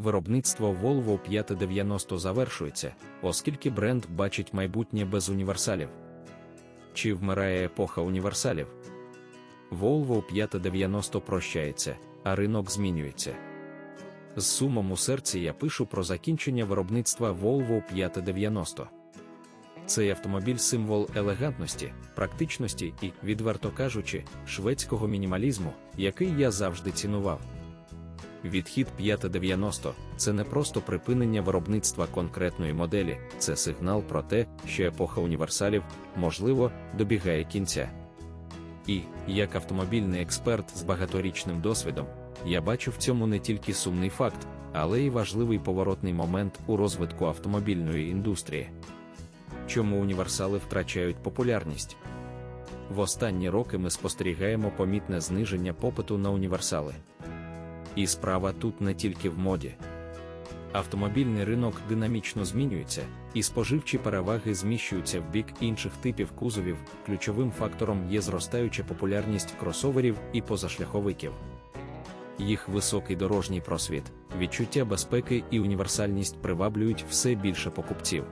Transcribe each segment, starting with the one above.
Виробництво Volvo 590 завершується, оскільки бренд бачить майбутнє без універсалів. Чи вмирає епоха універсалів? Volvo 590 прощається, а ринок змінюється. З сумом у серці я пишу про закінчення виробництва Volvo 590. Цей автомобіль символ елегантності, практичності і, відверто кажучи, шведського мінімалізму, який я завжди цінував. Відхід 590 це не просто припинення виробництва конкретної моделі, це сигнал про те, що епоха універсалів, можливо, добігає кінця. І, як автомобільний експерт з багаторічним досвідом, я бачу в цьому не тільки сумний факт, але й важливий поворотний момент у розвитку автомобільної індустрії. Чому універсали втрачають популярність? В останні роки ми спостерігаємо помітне зниження попиту на універсали. І справа тут не тільки в моді. Автомобільний ринок динамічно змінюється, і споживчі переваги зміщуються в бік інших типів кузовів. Ключовим фактором є зростаюча популярність кросоверів і позашляховиків. Їх високий дорожній просвіт, відчуття безпеки і універсальність приваблюють все більше покупців.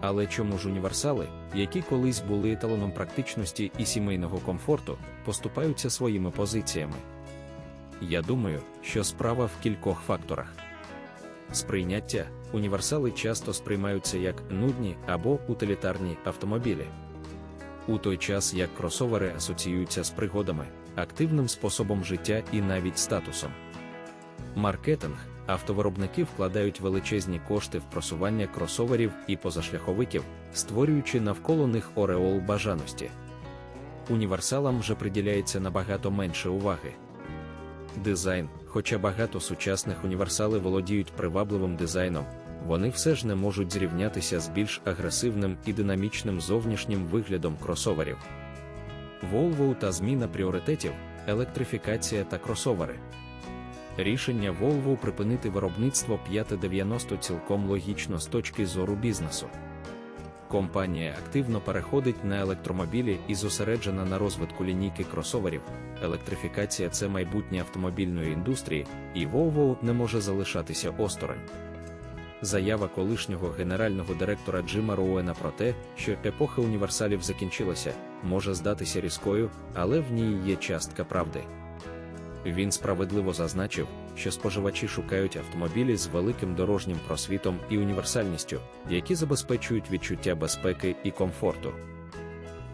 Але чому ж універсали, які колись були еталоном практичності і сімейного комфорту, поступаються своїми позиціями? Я думаю, що справа в кількох факторах. Сприйняття універсали часто сприймаються як нудні або утилітарні автомобілі. У той час як кросовери асоціюються з пригодами, активним способом життя і навіть статусом. Маркетинг автовиробники вкладають величезні кошти в просування кросоверів і позашляховиків, створюючи навколо них ореол бажаності. Універсалам вже приділяється набагато менше уваги. Дизайн, хоча багато сучасних універсали володіють привабливим дизайном, вони все ж не можуть зрівнятися з більш агресивним і динамічним зовнішнім виглядом кросоверів. Volvo та зміна пріоритетів, електрифікація та кросовери. Рішення Volvo припинити виробництво 590 цілком логічно з точки зору бізнесу. Компанія активно переходить на електромобілі і зосереджена на розвитку лінійки кросоверів. Електрифікація це майбутнє автомобільної індустрії, і Volvo не може залишатися осторонь. Заява колишнього генерального директора Джима Роуена про те, що епоха універсалів закінчилася, може здатися різкою, але в ній є частка правди. Він справедливо зазначив, що споживачі шукають автомобілі з великим дорожнім просвітом і універсальністю, які забезпечують відчуття безпеки і комфорту.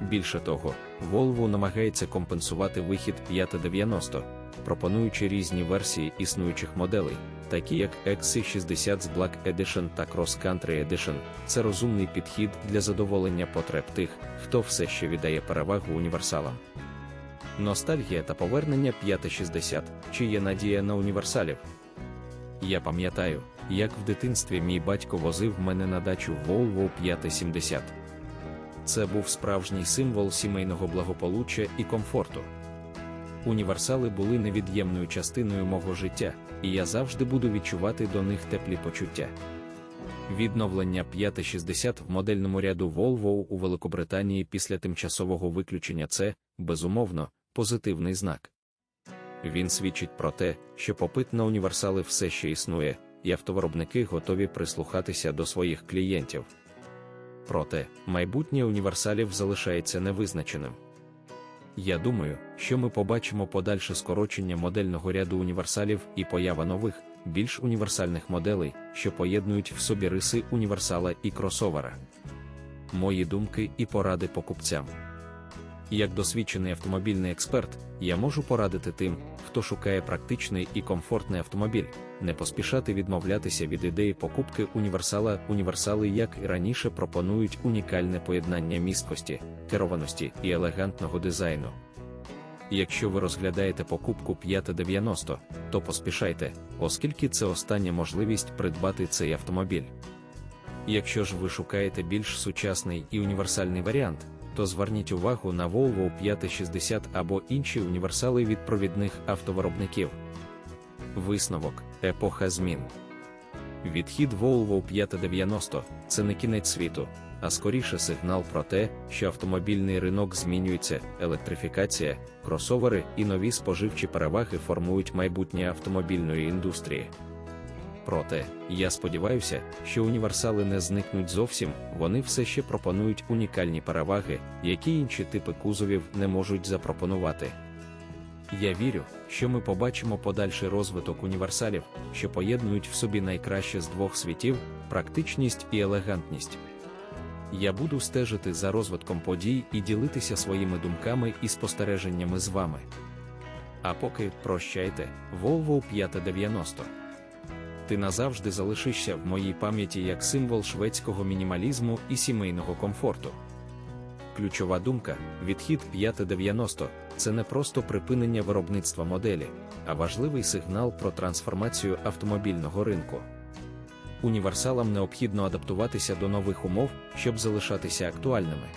Більше того, Volvo намагається компенсувати вихід 590, пропонуючи різні версії існуючих моделей, такі як XC60 з Black Edition та Cross Country Edition. Це розумний підхід для задоволення потреб тих, хто все ще віддає перевагу універсалам. Ностальгія та повернення 560, чи є надія на універсалів. Я пам'ятаю, як в дитинстві мій батько возив мене на дачу Volvo 570. Це був справжній символ сімейного благополуччя і комфорту. Універсали були невід'ємною частиною мого життя, і я завжди буду відчувати до них теплі почуття. Відновлення 560 в модельному ряду Volvo у Великобританії після тимчасового виключення це, безумовно, позитивний знак. Він свідчить про те, що попит на універсали все ще існує, і автовиробники готові прислухатися до своїх клієнтів. Проте, майбутнє універсалів залишається невизначеним. Я думаю, що ми побачимо подальше скорочення модельного ряду універсалів і поява нових, більш універсальних моделей, що поєднують в собі риси універсала і кросовера. Мої думки і поради покупцям. Як досвідчений автомобільний експерт, я можу порадити тим, хто шукає практичний і комфортний автомобіль, не поспішати відмовлятися від ідеї покупки універсала. Універсали, як і раніше, пропонують унікальне поєднання місткості, керованості і елегантного дизайну. Якщо ви розглядаєте покупку 590, то поспішайте, оскільки це остання можливість придбати цей автомобіль. Якщо ж ви шукаєте більш сучасний і універсальний варіант, то зверніть увагу на Volvo 560 або інші універсали від провідних автовиробників. Висновок епоха змін. Відхід Volvo 590 це не кінець світу, а скоріше сигнал про те, що автомобільний ринок змінюється, електрифікація, кросовери і нові споживчі переваги формують майбутнє автомобільної індустрії. Проте, я сподіваюся, що універсали не зникнуть зовсім, вони все ще пропонують унікальні переваги, які інші типи кузовів не можуть запропонувати. Я вірю, що ми побачимо подальший розвиток універсалів, що поєднують в собі найкраще з двох світів практичність і елегантність. Я буду стежити за розвитком подій і ділитися своїми думками і спостереженнями з вами. А поки прощайте, Volvo 590. Ти назавжди залишишся в моїй пам'яті як символ шведського мінімалізму і сімейного комфорту. Ключова думка: відхід 590 це не просто припинення виробництва моделі, а важливий сигнал про трансформацію автомобільного ринку. Універсалам необхідно адаптуватися до нових умов, щоб залишатися актуальними.